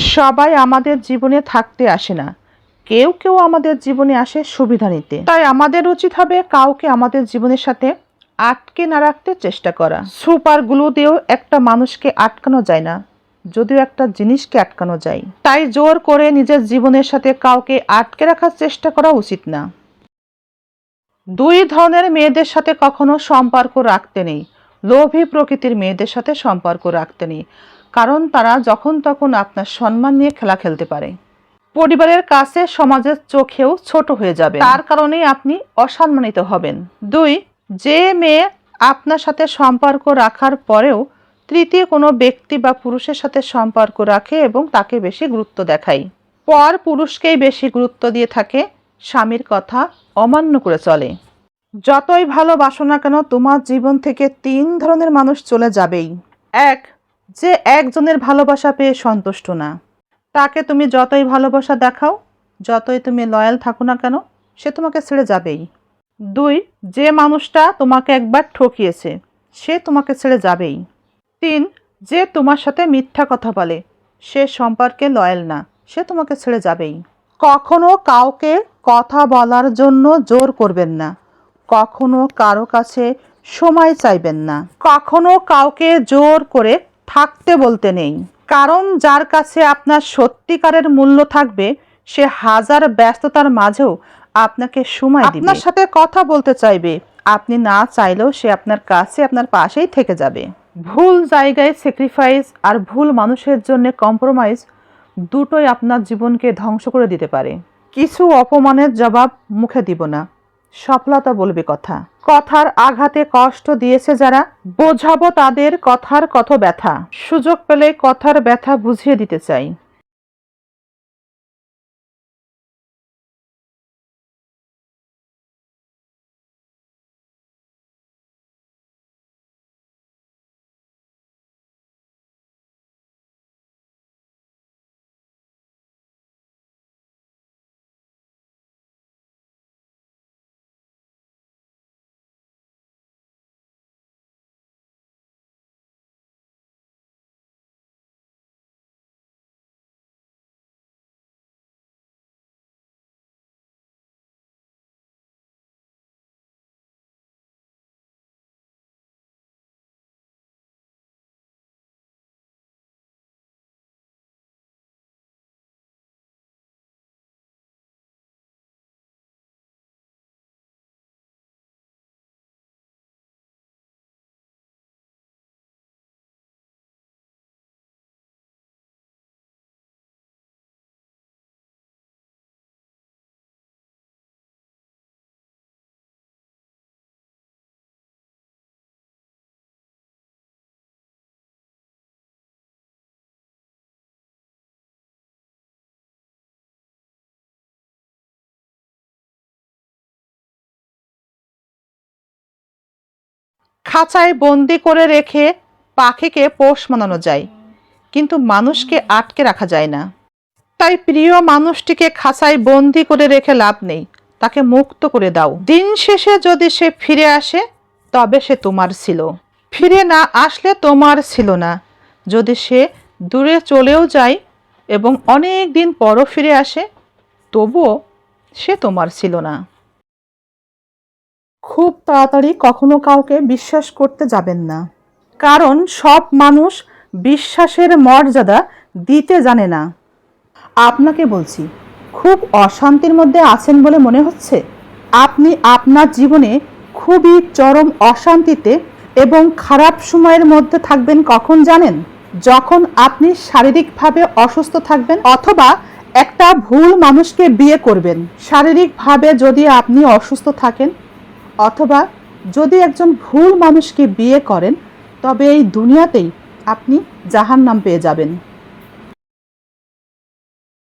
সবাই আমাদের জীবনে থাকতে আসে না। কেউ কেউ আমাদের জীবনে আসে সুবিধা নিতে। তাই আমাদের উচিত হবে কাউকে আমাদের জীবনের সাথে আটকে না রাখতে চেষ্টা করা। সুপার গ্লু দিয়েও একটা মানুষকে আটকানো যায় না, যদিও একটা জিনিসকে আটকানো যায়। তাই জোর করে নিজের জীবনের সাথে কাউকে আটকে রাখার চেষ্টা করা উচিত না। দুই ধরনের মেয়েদের সাথে কখনো সম্পর্ক রাখতে নেই। লোভী প্রকৃতির মেয়েদের সাথে সম্পর্ক রাখতে নেই। কারণ তারা যখন তখন আপনার সম্মান নিয়ে খেলা খেলতে পারে। পরিবারের কাছে সমাজের চোখেও ছোট হয়ে যাবে। তার কারণেই আপনি অসম্মানিত হবেন। দুই, যে মেয়ে আপনার সাথে সম্পর্ক রাখার পরেও তৃতীয় কোনো ব্যক্তি বা পুরুষের সাথে সম্পর্ক রাখে এবং তাকে বেশি গুরুত্ব দেখায়। পর পুরুষকেই বেশি গুরুত্ব দিয়ে থাকে, স্বামীর কথা অমান্য করে চলে। যতই ভালোবাসো না কেন, তোমার জীবন থেকে তিন ধরনের মানুষ চলে যাবেই। এক যে একজনের ভালোবাসা পেয়ে সন্তুষ্ট না। তাকে তুমি যতই ভালোবাসা দেখাও, যতই তুমি লয়াল থাকো না কেন, সে তোমাকে ছেড়ে যাবেই। দুই, যে মানুষটা তোমাকে একবার ঠকিয়েছে, সে তোমাকে ছেড়ে যাবেই। তিন, যে তোমার সাথে মিথ্যা কথা বলে, সে সম্পর্কে লয়াল না, সে তোমাকে ছেড়ে যাবেই। কখনো কাউকে কথা বলার জন্য জোর করবেন না। কখনো কারও কাছে সময় চাইবেন না। কখনো কাউকে জোর করে থাকতে বলতে নেই। কারণ যার কাছে আপনার সত্যিকারের মূল্য থাকবে, সে হাজার ব্যস্ততার মাঝেও আপনাকে সময় আপনার সাথে কথা বলতে চাইবে। আপনি না চাইলেও সে আপনার কাছে, আপনার পাশেই থেকে যাবে। ভুল জায়গায় স্যাক্রিফাইস আর ভুল মানুষের জন্য কম্প্রোমাইজ দুটোই আপনার জীবনকে ধ্বংস করে দিতে পারে। কিছু অপমানের জবাব মুখে দিব না। সফলতা বলবে কথা। কথার আঘাতে কষ্ট দিয়েছে যারা, বোঝাবো তাদের কথার কত ব্যথা। সুযোগ পেলে কথার ব্যথা বুঝিয়ে দিতে চাই। খাঁচায় বন্দি করে রেখে পাখিকে পোষ মানানো যায়, কিন্তু মানুষকে আটকে রাখা যায় না। তাই প্রিয় মানুষটিকে খাঁচায় বন্দি করে রেখে লাভ নেই, তাকে মুক্ত করে দাও। দিন শেষে যদি সে ফিরে আসে, তবে সে তোমার ছিল। ফিরে না আসলে তোমার ছিল না। যদি সে দূরে চলেও যায় এবং অনেক দিন পরও ফিরে আসে, তবুও সে তোমার ছিল না। খুব তাড়াতাড়ি কখনো কাউকে বিশ্বাস করতে যাবেন না। কারণ সব মানুষ বিশ্বাসের মর্যাদা দিতে জানে না। আপনাকে বলছি, খুব অশান্তির মধ্যে আছেন বলে মনে হচ্ছে? আপনি আপনার জীবনে খুবই চরম অশান্তিতে এবং খারাপ সময়ের মধ্যে থাকবেন কখন জানেন? যখন আপনি শারীরিকভাবে অসুস্থ থাকবেন অথবা একটা ভুল মানুষকে বিয়ে করবেন। শারীরিকভাবে যদি আপনি অসুস্থ থাকেন অথবা যদি একজন ভুল মানুষকে বিয়ে করেন তবে এই দুনিয়াতেই আপনি জাহান্নাম পেয়ে যাবেন।